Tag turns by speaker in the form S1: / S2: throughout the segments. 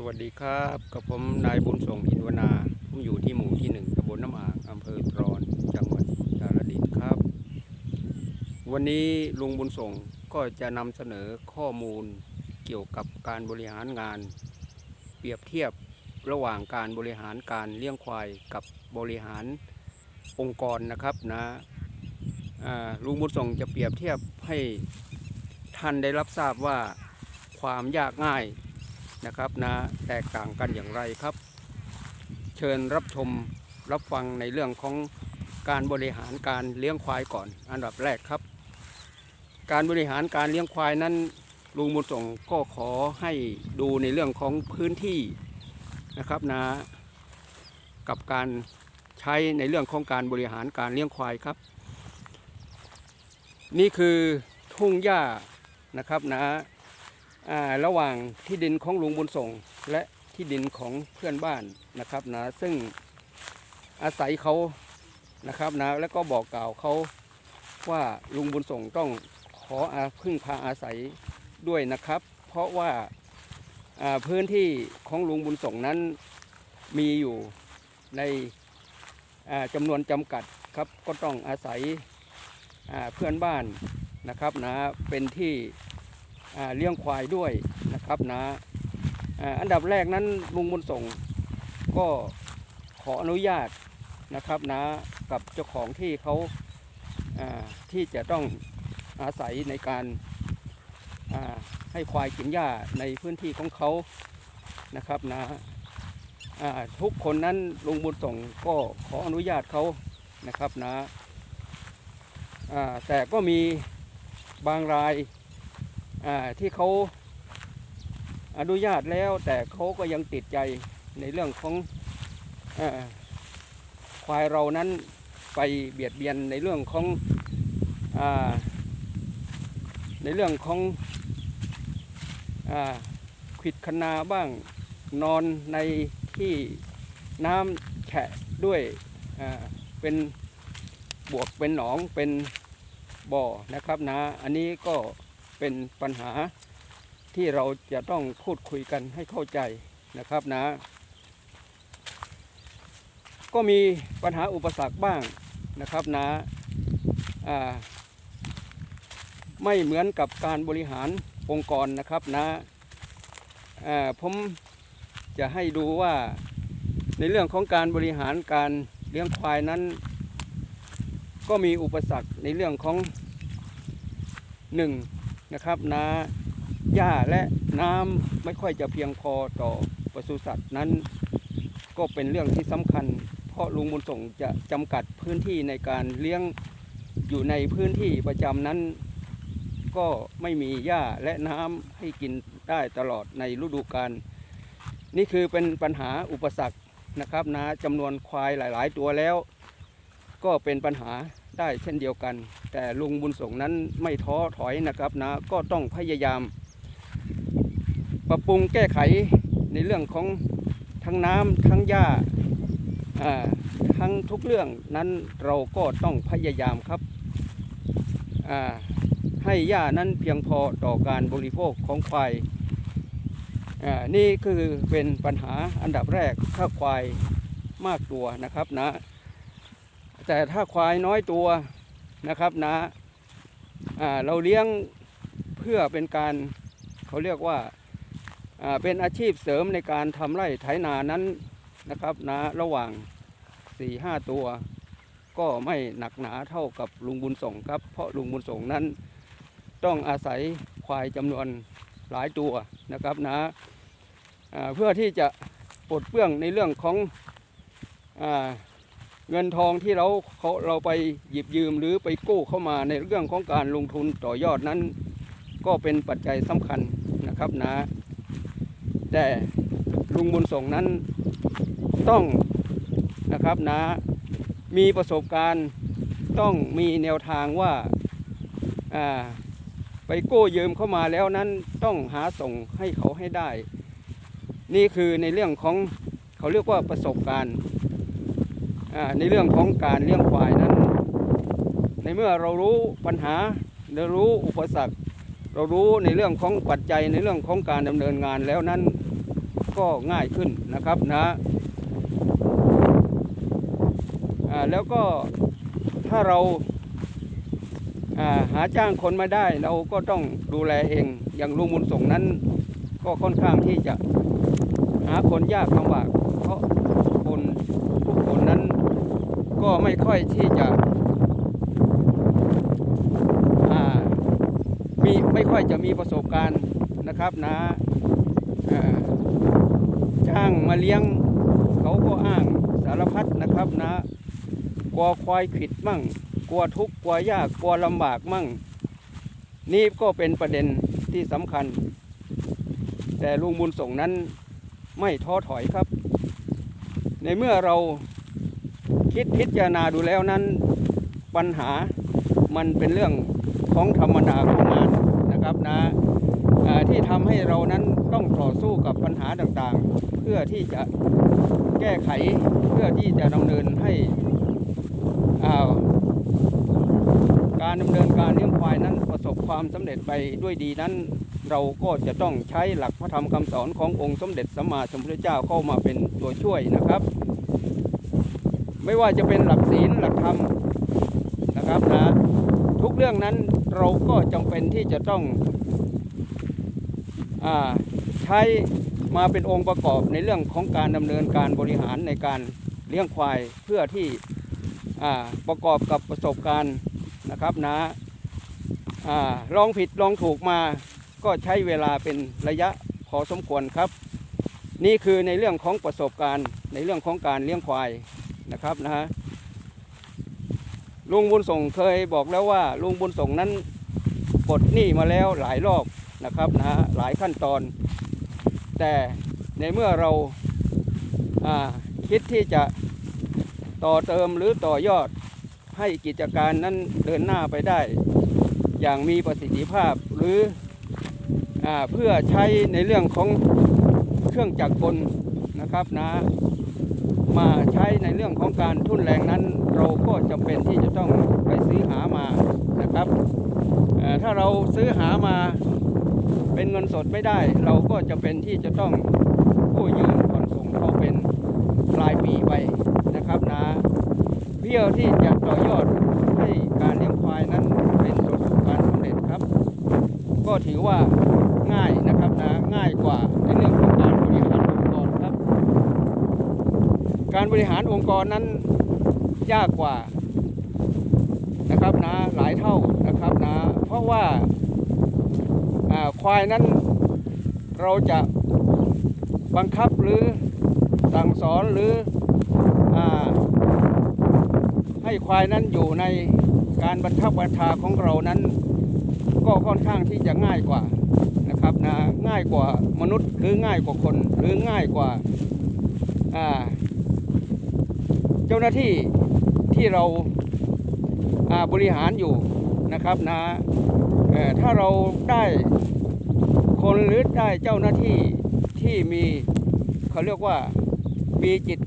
S1: สวัสดีครับกับผมนายบุญส่งอินวนา ผมอยู่ที่หมู่ที่หนึ่งตำบลน้ำอ่างอำเภอตรอนจังหวัดกาฬสินธุ์ครับ วันนี้ลุงบุญส่งก็จะนำเสนอข้อมูลเกี่ยวกับการบริหารงาน เปรียบเทียบระหว่างการบริหารการเลี้ยงควายกับบริหารองค์กรนะครับนะลุงบุญส่งจะเปรียบเทียบให้ท่านได้รับทราบว่าความยากง่าย นะครับนะแตกต่างกันอย่างไรครับ เชิญรับชมรับฟังในเรื่องของการบริหารการเลี้ยงควายก่อน อันดับแรกครับ การบริหารการเลี้ยงควายนั้นลุงบุญส่งก็ขอให้ดูในเรื่องของพื้นที่นะครับนะกับการใช้ในเรื่องของการบริหารการเลี้ยงควายครับ นี่คือทุ่งหญ้านะครับนะ ระหว่างที่ดินของลุงบุญส่ง และที่ดินของเพื่อนบ้านนะครับนะซึ่งอาศัยเขานะครับนะแล้วก็บอกกล่าวเขาว่าลุงบุญส่งต้องขออาพึ่งพาอาศัยด้วยนะครับ เพราะว่าพื้นที่ของลุงบุญส่งนั้นมีอยู่ในจำนวนจำกัดครับก็ต้องอาศัยเพื่อนบ้านนะครับนะเป็นที่ เลี้ยงควายด้วยนะครับนะอ่าอันดับแรกนั้นลุงบุญส่งก็ขออนุญาตนะครับนะกับเจ้าของที่เขาที่จะต้องอาศัยในการให้ควายกินหญ้าในพื้นที่ของเขานะครับนะอ่าทุกคนนั้นลุงบุญส่งก็ขออนุญาตเขานะครับนะอ่าแต่ก็มีบางราย ที่เขาอนุญาตแล้วแต่เขาก็ยังติดใจในเรื่องของอควายเรานั้นไปเบียดเบียนในเรื่องของอในเรื่องของอขิดคนาบ้างนอนในที่น้ำแฉะด้วยเป็นบวกเป็นหนองเป็นบ่อนะครับนะ อันนี้ก็ เป็นปัญหาที่เราจะต้องพูดคุยกันให้เข้าใจนะครับนะ ก็มีปัญหาอุปสรรคบ้างนะครับนะอ่าไม่เหมือนกับการบริหารองค์กรนะครับนะอ่าผมจะให้ดูว่าในเรื่องของการบริหารการเลี้ยงควายนั้น ก็มีอุปสรรคในเรื่องของห นะครับนาหญ้าและน้ำไม่ค่อยจะเพียงพอต่อปศุสัตว์นั้น ก็เป็นเรื่องที่สำคัญ เพราะลุงบุญส่งจะจำกัดพื้นที่ในการเลี้ยงอยู่ในพื้นที่ประจำนั้น ก็ไม่มีหญ้าและน้ำให้กินได้ตลอดในฤดูกาลนี่คือเป็นปัญหาอุปสรรคนะครับนะจำนวนควายหลาย ๆ ตัวแล้ว ก็เป็นปัญหา ได้เช่นเดียวกัน แต่ลุงบุญส่งนั้นไม่ท้อถอยนะครับนะก็ต้องพยายาม ปรับปรุงแก้ไขในเรื่องของทั้งน้ำทั้งหญ้าทั้งทุกเรื่องนั้นเราก็ต้องพยายามครับให้หญ้านั้นเพียงพอต่อการบริโภคของควายนี่คือเป็นปัญหาอันดับแรกถ้าควายมากตัวนะครับนะ แต่ถ้าควายน้อยตัวนะครับนะอ่าเราเลี้ยงเพื่อเป็นการเขาเรียกว่าเป็นอาชีพเสริมในการทำไร่ไถนานั้นนะครับนะระหว่าง4ี่ห้าตัว ก็ไม่หนักหนาเท่ากับลุงบุญส่งครับ เพราะลุงบุญส่งนั้น ต้องอาศัยควายจำนวนหลายตัวนะครับนะอ่าเพื่อที่จะปลดเปลื้องในเรื่องของ เงินทองที่เราเขาเราไปหยิบยืมหรือไปกู้เข้ามาในเรื่องของการลงทุนต่อยอดนั้น ก็เป็นปัจจัยสำคัญนะครับนะ แต่ลุงบุญส่งนั้นต้องนะครับนะมีประสบการณ์ต้องมีแนวทางว่าไปกู้ยืมเข้ามาแล้วนั้นต้องหาส่งให้เขาให้ได้ นี่คือในเรื่องของเขาเรียกว่าประสบการณ์ ในเรื่องของการเลี้ยงควายนั้น ในเมื่อเรารู้ปัญหาเรารู้อุปสรรค เรารู้ในเรื่องของปัจจัยในเรื่องของการดำเนินงานแล้วนั้นก็ง่ายขึ้นนะครับนะแล้วก็ถ้าเราาหาจ้างคนมาได้เราก็ต้องดูแลเองอย่างลุงบุญส่งนั้น ก็ค่อนข้างที่จะหาคนยากลำบาก เพราะคนทุกคนนั้น ก็ไม่ค่อยที่จะมีไม่ค่อยจะมีประสบการณ์นะครับนะอ่าจ้างมาเลี้ยงเขาก็อ้างสารพัดนะครับนะกลัวควายขิดมั่ง กลัวทุกข์กลัวยากกลัวลำบากมั่ง นี่ก็เป็นประเด็นที่สำคัญ แต่ลุงบุญส่งนั้นไม่ท้อถอยครับ ในเมื่อเรา คิดพิจารณาดูแล้วนั้นปัญหามันเป็นเรื่องของธรรมดาของงานนะครับนะที่ทำให้เรานั้นต้องต่อสู้กับปัญหาต่างๆ เพื่อที่จะแก้ไขเพื่อที่จะดำเนินให้าการดำเนินการเลี้ยงควายนั้นประสบความสำเร็จไปด้วยดีนั้น เราก็จะต้องใช้หลักพระธรรมคำสอนขององค์สมเด็จสัมมาสัมพุทธเจ้าเข้ามาเป็นตัวช่วยนะครับ ไม่ว่าจะเป็นหลักศีลหลักธรรมนะครับนะทุกเรื่องนั้นเราก็จำเป็นที่จะต้องอใช้มาเป็นองค์ประกอบในเรื่องของการดำเนินการบริหารในการเลี้ยงควายเพื่อที่อประกอบกับประสบการณ์นะครับนะอาลองผิดลองถูกมาก็ใช้เวลาเป็นระยะพอสมควรครับ นี่คือในเรื่องของประสบการณ์ในเรื่องของการเลี้ยงควาย นะครับนะฮะลุงบุญส่งเคยบอกแล้วว่าลุงบุญส่งนั้นปลดหนี้มาแล้วหลายรอบนะครับนะฮะหลายขั้นตอน แต่ในเมื่อเราคิดที่จะต่อเติมหรือต่อยอดให้กิจการนั้นเดินหน้าไปได้ อย่างมีประสิทธิภาพหรืออเพื่อใช้ในเรื่องของเครื่องจักรกลนะครับนะ มาใช้ในเรื่องของการทุ่นแรงนั้น เราก็จำเป็นที่จะต้องไปซื้อหามานะครับ ถ้าเราซื้อหามาเป็นเงินสดไม่ได้ เราก็จะเป็นที่จะต้องกู้ยืมผ่อนส่งเขาเป็นรายปีไปนะครับนะเพื่อที่จะต่อยอดให้การเลี้ยงควายนั้นเป็นประสบการณ์สำเร็จครับ ก็ถือว่าง่ายนะครับนะง่ายกว่าในเรื่องของการบริหารองค์กรครับ การบริหารองค์กรนั้นยากกว่านะครับนะหลายเท่านะครับนะเพราะว่าควายนั้นเราจะบังคับหรือสั่งสอนหรืออให้ควายนั้นอยู่ในการบรรทับบัญชาของเรานั้น ก็ค่อนข้างที่จะง่ายกว่านะครับนะง่ายกว่ามนุษย์หรือง่ายกว่าคนหรือง่ายกว่า เจ้าหน้าที่ที่เราบริหารอยู่นะครับนะถ้าเราได้คนหรือได้เจ้าหน้าที่ที่มีเขาเรียกว่ามีจิต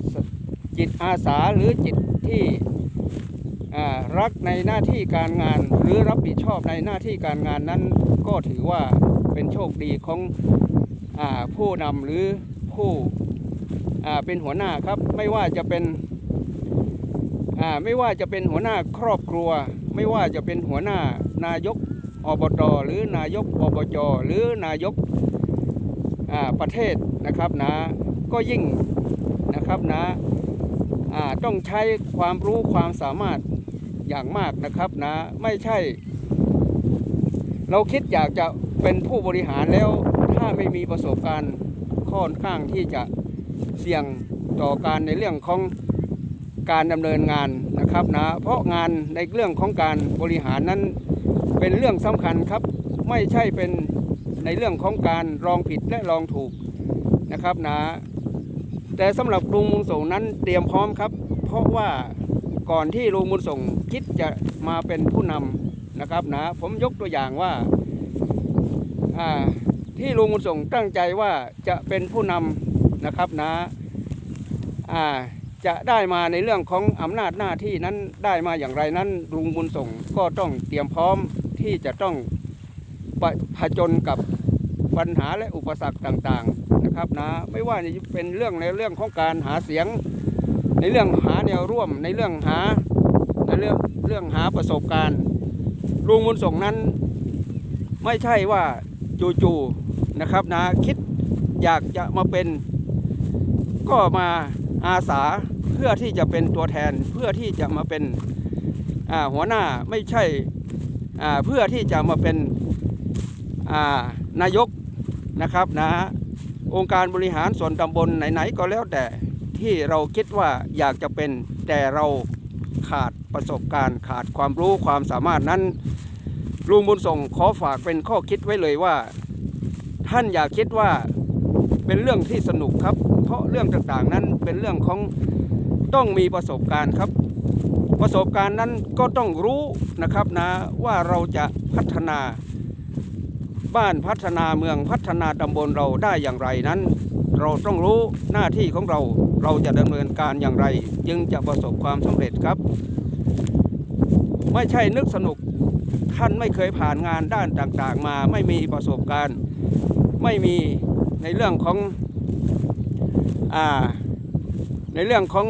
S1: จิตอาสาหรือจิตที่รักในหน้าที่การงานหรือรับผิดชอบในหน้าที่การงานนั้น ก็ถือว่าเป็นโชคดีของอผู้นำหรือผู้เป็นหัวหน้าครับ ไม่ว่าจะเป็น ไม่ว่าจะเป็นหัวหน้าครอบครัว ไม่ว่าจะเป็นหัวหน้านายกอบตหรือนายกอบจหรือนายกประเทศนะครับนะก็ยิ่งนะครับนะอ่าต้องใช้ความรู้ความสามารถอย่างมากนะครับนะไม่ใช่ เราคิดอยากจะเป็นผู้บริหารแล้วถ้าไม่มีประสบการณ์ค่อนข้างที่จะเสี่ยงต่อการในเรื่องของ การดำเนินงานนะครับนะเพราะงานในเรื่องของการบริหารนั้นเป็นเรื่องสำคัญครับ ไม่ใช่เป็นในเรื่องของการลองผิดและลองถูกนะครับนะแต่สำหรับลุงบุญส่งนั้นเตรียมพร้อมครับ เพราะว่าก่อนที่ลุงบุญส่งคิดจะมาเป็นผู้นำนะครับนะผมยกตัวอย่างว่าที่ลุงบุญส่งตั้งใจว่าจะเป็นผู้นำนะครับนะอ่า จะได้มาในเรื่องของอำนาจหน้าที่นั้นได้มาอย่างไรนั้นลุงบุญส่งก็ต้องเตรียมพร้อมที่จะต้องผจญกับปัญหาและอุปสรรคต่างๆนะครับนะไม่ว่าจะเป็นเรื่องในเรื่องของการหาเสียง ในเรื่องหาแนวร่วมในเรื่องหาในเรื่องเรื่องหาประสบการณ์ลุงบุญส่งนั้น ไม่ใช่ว่าจู่ๆนะครับนะคิดอยากจะมาเป็นก็มา อาสาเพื่อที่จะเป็นตัวแทนเพื่อที่จะมาเป็นหัวหน้าไม่ใช่เพื่อที่จะมาเป็นานายกนะครับนะองค์การบริหารส่วนตำบลไหนๆก็แล้วแต่ที่เราคิดว่าอยากจะเป็นแต่เราขาดประสบการณ์ ขาดความรู้ความสามารถนั้นลุงบุญส่งขอฝากเป็นข้อคิดไว้เลยว่า ท่านอย่าคิดว่าเป็นเรื่องที่สนุกครับ ราะเรื่องต่างๆ นั้นเป็นเรื่องของต้องมีประสบการณ์ครับ ประสบการณ์นั้นก็ต้องรู้นะครับนะว่าเราจะพัฒนาบ้านพัฒนาเมืองพัฒนาตำบลเราได้อย่างไรนั้น เราต้องรู้หน้าที่ของเราเราจะดำเนินการอย่างไร จึงจะประสบความสำเร็จครับ ไม่ใช่นึกสนุกท่านไม่เคยผ่านงานด้านต่างๆ มาไม่มีประสบการณ์ ไม่มีในเรื่องของ ในเรื่องของ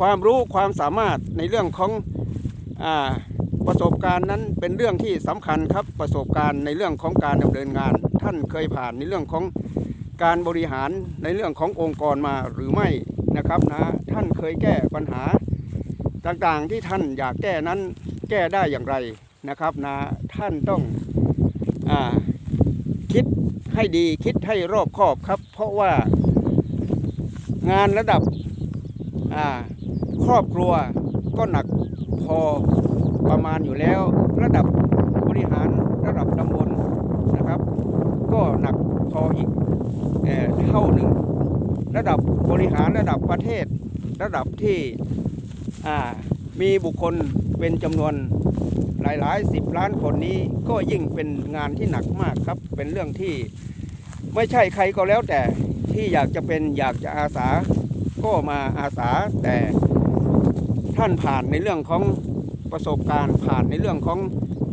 S1: ความรู้ความสามารถในเรื่องของอประสบการณ์นั้นเป็นเรื่องที่สำคัญครับประสบการณ์ในเรื่องของการดำเนินงาน ท่านเคยผ่านในเรื่องของการบริหารในเรื่องขององค์กรมาหรือไม่นะครับนะท่านเคยแก้ปัญหาต่างๆที่ท่านอยากแก้นั้นแก้ได้อย่างไรนะครับนะท่านต้องอคิดให้ดีคิดให้รอบคอบครับ เพราะว่า งานระดับครอบครัวก็หนักพอประมาณอยู่แล้ว ระดับบริหารระดับตำบลนะครับ ก็หนักพออีกเอเท่าหนึ่ง ระดับบริหารระดับประเทศ ระดับที่มีบุคคลเป็นจำนวนหลายๆสิบล้านคนนี้ก็ยิ่งเป็นงานที่หนักมากครับ เป็นเรื่องที่ไม่ใช่ใครก็แล้วแต่ ที่อยากจะเป็นอยากจะอาสาก็มาอาสาแต่ท่านผ่านในเรื่องของประสบการณ์ผ่านในเรื่องของ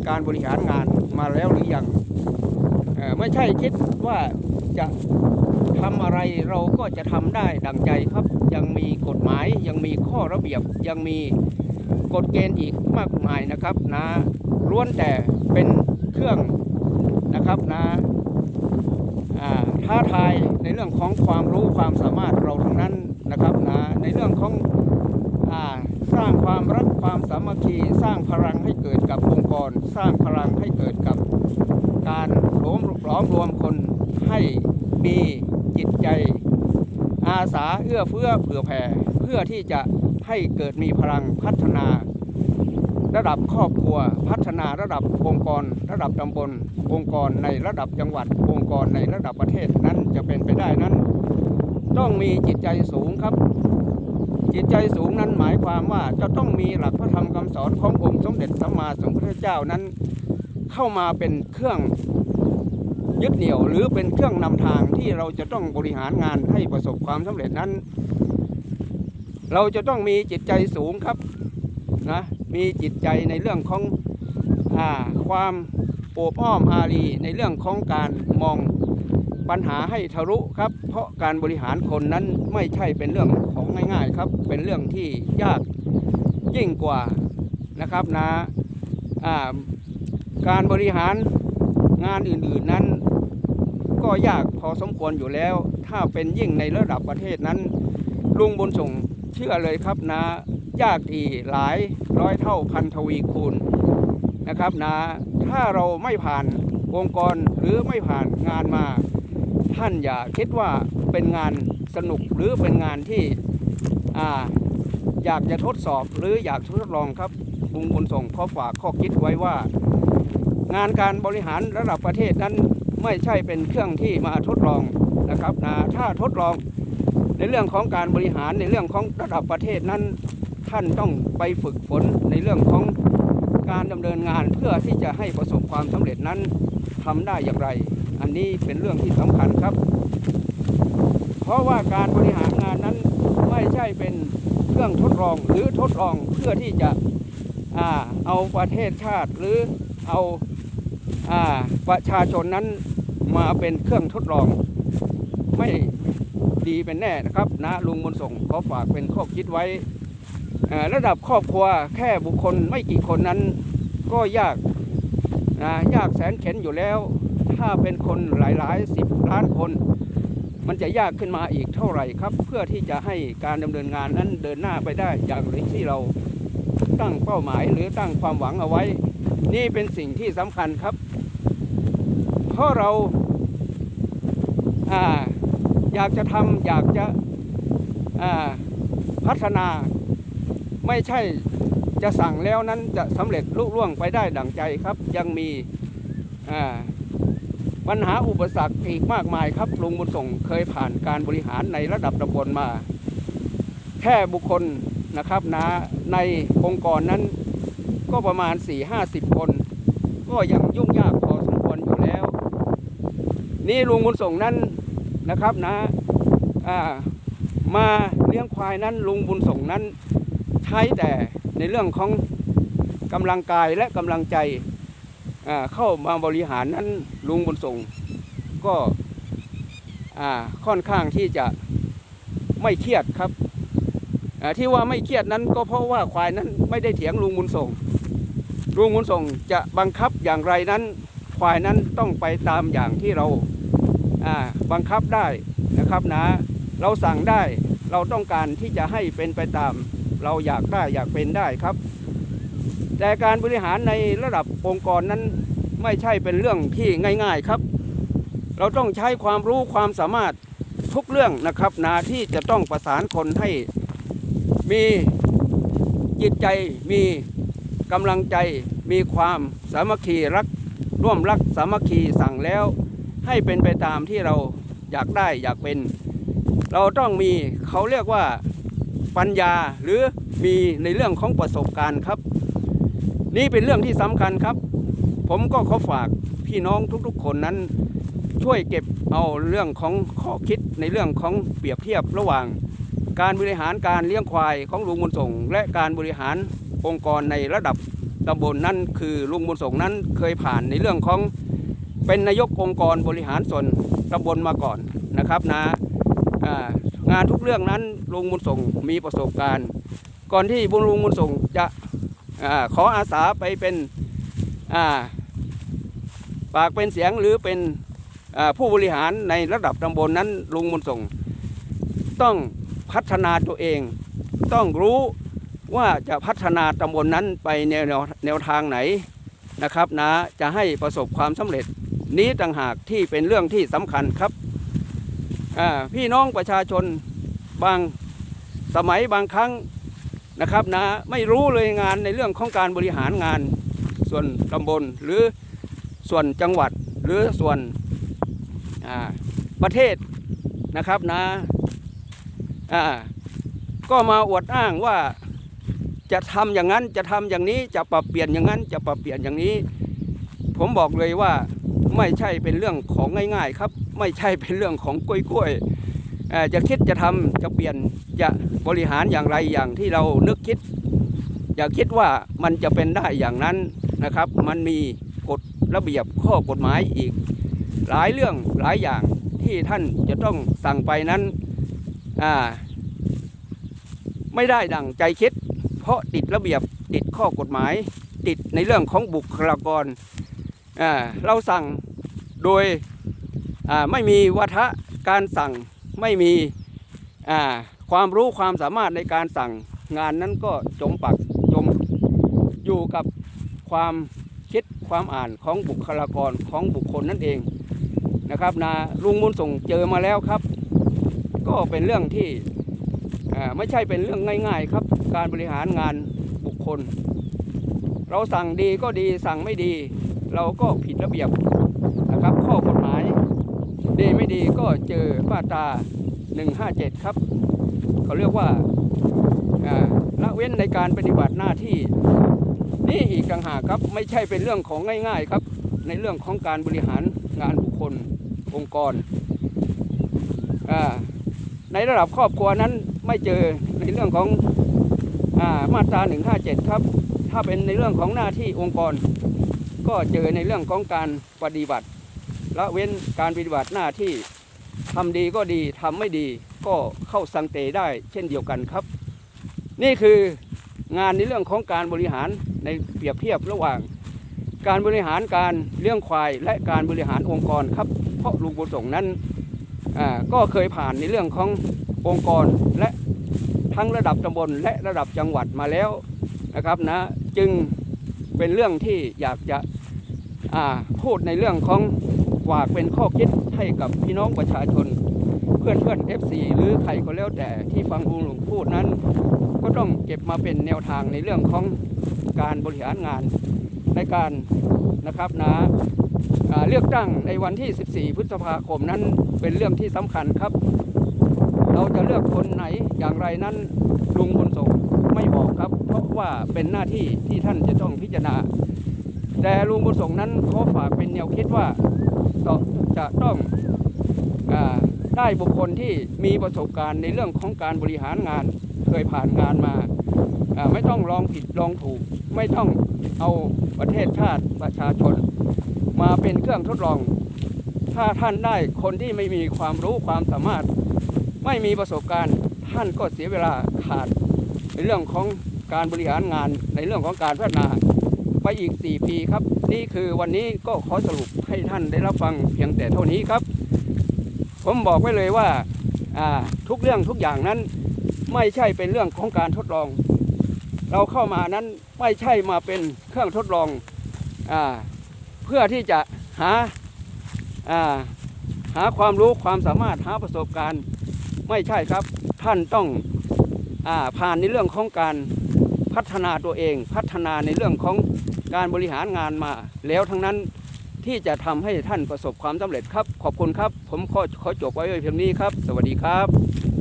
S1: การบริหารงานมาแล้วหรือยังไม่ใช่คิดว่าจะทำอะไรเราก็จะทำได้ดังใจครับ ยังมีกฎหมายยังมีข้อระเบียบยังมีกฎเกณฑ์อีกมากมายนะครับนะล้วนแต่เป็นเครื่องนะครับนะ ท้าทายในเรื่องของความรู้ความสามารถเราทั้งนั้นนะครับนะในเรื่องของอสร้างความรักความสามัคคีสร้างพลังให้เกิดกับองค์กร สร้างพลังให้เกิดกับการหลอมหลอมรวมคนให้มีจิตใจอาสาเอื้อเฟื้อเผื่อแผ่เพื่อที่จะให้เกิดมีพลังพัฒนา ระดับครอบครัว พัฒนาระดับองค์กร ระดับตำบล องค์กรในระดับจังหวัด องค์กรในระดับประเทศนั้นจะเป็นไปได้นั้น ต้องมีจิตใจสูงครับ จิตใจสูงนั้นหมายความว่าจะต้องมีหลักพระธรรมคำสอนขององค์สมเด็จสัมมาสัมพุทธเจ้านั้น เข้ามาเป็นเครื่องยึดเหนี่ยวหรือเป็นเครื่องนำทางที่เราจะต้องบริหารงานให้ประสบความสำเร็จนั้น เราจะต้องมีจิตใจสูงครับนะ มีจิตใจในเรื่องของอความโอบอ้อมอารีในเรื่องของการมองปัญหาให้ทะลุครับ เพราะการบริหารคนนั้นไม่ใช่เป็นเรื่องของง่ายๆครับ เป็นเรื่องที่ยากยิ่งกว่านะครับนะอ่าการบริหารงานอื่นๆนั้น ก็ยากพอสมควรอยู่แล้ว ถ้าเป็นยิ่งในระดับประเทศนั้น ลุงบุญส่งเชื่อเลยครับนะ ยากอีหลาย ร้อยเท่าพันทวีคูณนะครับนะถ้าเราไม่ผ่านองค์กรหรือไม่ผ่านงานมา ท่านอย่าคิดว่าเป็นงานสนุกหรือเป็นงานที่ออยากจะทดสอบหรืออยากทดลองครับบุงบุญส่งข้อฝากข้อคิดไว้ว่า งานการบริหารระดับประเทศนั้นไม่ใช่เป็นเครื่องที่มาทดลองนะครับนะถ้าทดลองในเรื่องของการบริหารในเรื่องของระดับประเทศนั้น ท่านต้องไปฝึกฝนในเรื่องของการดำเนินงานเพื่อที่จะให้ประสบความสำเร็จนั้นทำได้อย่างไร อันนี้เป็นเรื่องที่สำคัญครับ เพราะว่าการบริหารงานนั้นไม่ใช่เป็นเครื่องทดลองหรือทดลองเพื่อที่จะอาเอาประเทศชาติหรือเอาอาประชาชนนั้นมาเป็นเครื่องทดลอง ไม่ดีเป็นแน่นะครับนะลุงบุญส่งขอฝากเป็นข้อคิดไว้ ระดับครอบครัวแค่บุคคลไม่กี่คนนั้นก็ยากนะยากแสนเข็นอยู่แล้ว ถ้าเป็นคนหลายๆสิบล้านคน มันจะยากขึ้นมาอีกเท่าไหร่ครับ เพื่อที่จะให้การดำเนินงานนั้นเดินหน้าไปได้อย่างที่เราตั้งเป้าหมายหรือตั้งความหวังเอาไว้ นี่เป็นสิ่งที่สำคัญครับ เพราะเราอาอยากจะทำอยากจะพัฒนา ไม่ใช่จะสั่งแล้วนั้นจะสำเร็จลุล่วงไปได้ดังใจครับ ยังมีปัญหาอุปสรรคอีกมากมายครับลุงบุญส่งเคยผ่านการบริหารในระดับตำบลมา แค่บุคคลนะครับนะในองค์กรนั้นก็ประมาณ 4-50 คน ก็ยังยุ่งยากพอสมควรอยู่แล้ว นี่ลุงบุญส่งนั้นนะครับนะอ่ามาเลี้ยงควายนั้นลุงบุญส่งนั้น ใช้แต่ในเรื่องของกำลังกายและกำลังใจเข้ามาบริหารนั้นลุงบุญส่งก็ค่อนข้างที่จะไม่เครียดครับที่ว่าไม่เครียดนั้นก็เพราะว่าควายนั้นไม่ได้เถียงลุงบุญส่งลุงบุญส่งจะบังคับอย่างไรนั้น ควายนั้นต้องไปตามอย่างที่เราบังคับได้นะครับนะเราสั่งได้เราต้องการที่จะให้เป็นไปตาม เราอยากได้อยากเป็นได้ครับ แต่การบริหารในระดับองค์กรนั้นไม่ใช่เป็นเรื่องที่ง่าย ๆครับ เราต้องใช้ความรู้ความสามารถทุกเรื่องนะครับนะที่จะต้องประสานคนให้มีจิตใจมีกำลังใจมีความสามัคคีรักร่วมรักสามัคคีสั่งแล้ว ให้เป็นไปตามที่เราอยากได้อยากเป็น เราต้องมีเขาเรียกว่า ปัญญาหรือมีในเรื่องของประสบการณ์ครับ นี่เป็นเรื่องที่สำคัญครับ ผมก็ขอฝากพี่น้องทุกๆ คนนั้น ช่วยเก็บเอาเรื่องของข้อคิดในเรื่องของเปรียบเทียบระหว่าง การบริหารการเลี้ยงควายของลุงบุญส่ง และการบริหารองค์กรในระดับตำบลนั่นคือลุงบุญส่งนั้นเคยผ่านในเรื่องของเป็นนายกองค์กรบริหารส่วนตำบลมาก่อนนะครับนะอ่า งานทุกเรื่องนั้นลุงบุญส่งมีประสบการณ์ ก่อนที่บุญลุงบุญส่งจะอขออาสาไปเป็นาปากเป็นเสียงหรือเป็นผู้บริหารในระดับตำบลนั้นลุงบุญส่ง ต้องพัฒนาตัวเอง ต้องรู้ว่าจะพัฒนาตำบลนนั้นไปแนวแนวทางไหนนะครับนะจะให้ประสบความสำเร็จนี้ต่างหากที่เป็นเรื่องที่สำคัญครับ พี่น้องประชาชนบางสมัยบางครั้งนะครับนะไม่รู้เลยงานในเรื่องของการบริหารงาน ส่วนตำบลหรือส่วนจังหวัดหรือส่วนประเทศนะครับนะอ่าก็มาอวดอ้างว่าจะทำอย่างนั้นจะทำอย่างนี้จะปรับเปลี่ยนอย่างนั้นจะปรับเปลี่ยนอย่างนี้ ผมบอกเลยว่าไม่ใช่เป็นเรื่องของง่าย ๆ ครับ ไม่ใช่เป็นเรื่องของกล้วยๆจะคิดจะทำจะเปลี่ยนจะบริหารอย่างไรอย่างที่เรานึกคิด อย่าคิดว่ามันจะเป็นได้อย่างนั้นนะครับ มันมีกฎระเบียบข้อกฎหมายอีก หลายเรื่องหลายอย่างที่ท่านจะต้องสั่งไปนั้นไม่ได้ดังใจคิด เพราะติดระเบียบติดข้อกฎหมาย ติดในเรื่องของบุคลากรเราสั่งโดย ไม่มีวัฒะการสั่งไม่มีความรู้ความสามารถในการสั่งงานนั้นก็จมปักจมอยู่กับความคิดความอ่านของบุคลากรของบุคคลนั่นเองนะครับนะลุงมุนส่งเจอมาแล้วครับ ก็เป็นเรื่องที่ไม่ใช่เป็นเรื่องง่าย ๆ ครับ การบริหารงานบุคคล เราสั่งดีก็ดีสั่งไม่ดี เราก็ผิดระเบียบนะครับข้อก ดีไม่ดีก็เจอมาตรา 157 ครับ เขาเรียกว่าละเว้นในการปฏิบัติหน้าที่ นี่อีกต่างหากครับไม่ใช่เป็นเรื่องของง่าย ๆครับ ในเรื่องของการบริหารงานบุคคลองค์กร ในระดับครอบครัวนั้นไม่เจอในเรื่องของอามาตรา 157 ครับ ถ้าเป็นในเรื่องของหน้าที่องค์กร ก็เจอในเรื่องของการปฏิบัติ ละเว้นการปฏิบัติหน้าที่ทำดีก็ดีทำไม่ดีก็เข้าสังเตได้เช่นเดียวกันครับ นี่คืองานในเรื่องของการบริหารในเปรียบเทียบระหว่าง การบริหารการเลี้ยงควายและการบริหารองค์กรครับ เพราะลุงบุญส่งนั้นก็เคยผ่านในเรื่องขององค์กรและทั้งระดับตำบลและระดับจังหวัดมาแล้วนะครับนะจึงเป็นเรื่องที่อยากจะพูดในเรื่องของ ฝากเป็นข้อคิดให้กับพี่น้องประชาชน เพื่อนเพื่อนๆ FC หรือใครก็แล้วแต่ที่ฟังลุงหลวงพูดนั้น ก็ต้องเก็บมาเป็นแนวทางในเรื่องของการบริหารงานในการนะครับนะอ่าเลือกตั้งในวันที่ 14 พฤษภาคมนั้นเป็นเรื่องที่สำคัญครับ เราจะเลือกคนไหนอย่างไรนั้นลุงบุญส่งไม่บอกครับ เพราะว่าเป็นหน้าที่ที่ท่านจะต้องพิจารณา แต่ลุงบุญส่งนั้นขอฝากเป็นแนวคิดว่า จะต้องอได้บุคคลที่มีประสบการณ์ในเรื่องของการบริหารงานเคยผ่านงานมา ไม่ต้องลองผิดลองถูก ไม่ต้องเอาประเทศชาติประชาชน มาเป็นเครื่องทดลอง ถ้าท่านได้คนที่ไม่มีความรู้ความสามารถ ไม่มีประสบการณ์ ท่านก็เสียเวลาขาดในเรื่องของการบริหารงานในเรื่องของการพัฒนา ไปอีก 4 ปีครับ นี่คือวันนี้ก็ขอสรุปให้ท่านได้รับฟังเพียงแต่เท่านี้ครับ ผมบอกไว้เลยว่าทุกเรื่องทุกอย่างนั้นไม่ใช่เป็นเรื่องของการทดลอง เราเข้ามานั้นไม่ใช่มาเป็นเครื่องทดลองอเพื่อที่จะหาาหาความรู้ความสามารถหาประสบการณ์ไม่ใช่ครับ ท่านต้องอผ่านในเรื่องของการพัฒนาตัวเอง พัฒนาในเรื่องของ การบริหารงานมา แล้วทั้งนั้นที่จะทำให้ท่านประสบความสำเร็จครับ ขอบคุณครับ ผมขอขอจบไว้เพียงนี้ครับ สวัสดีครับ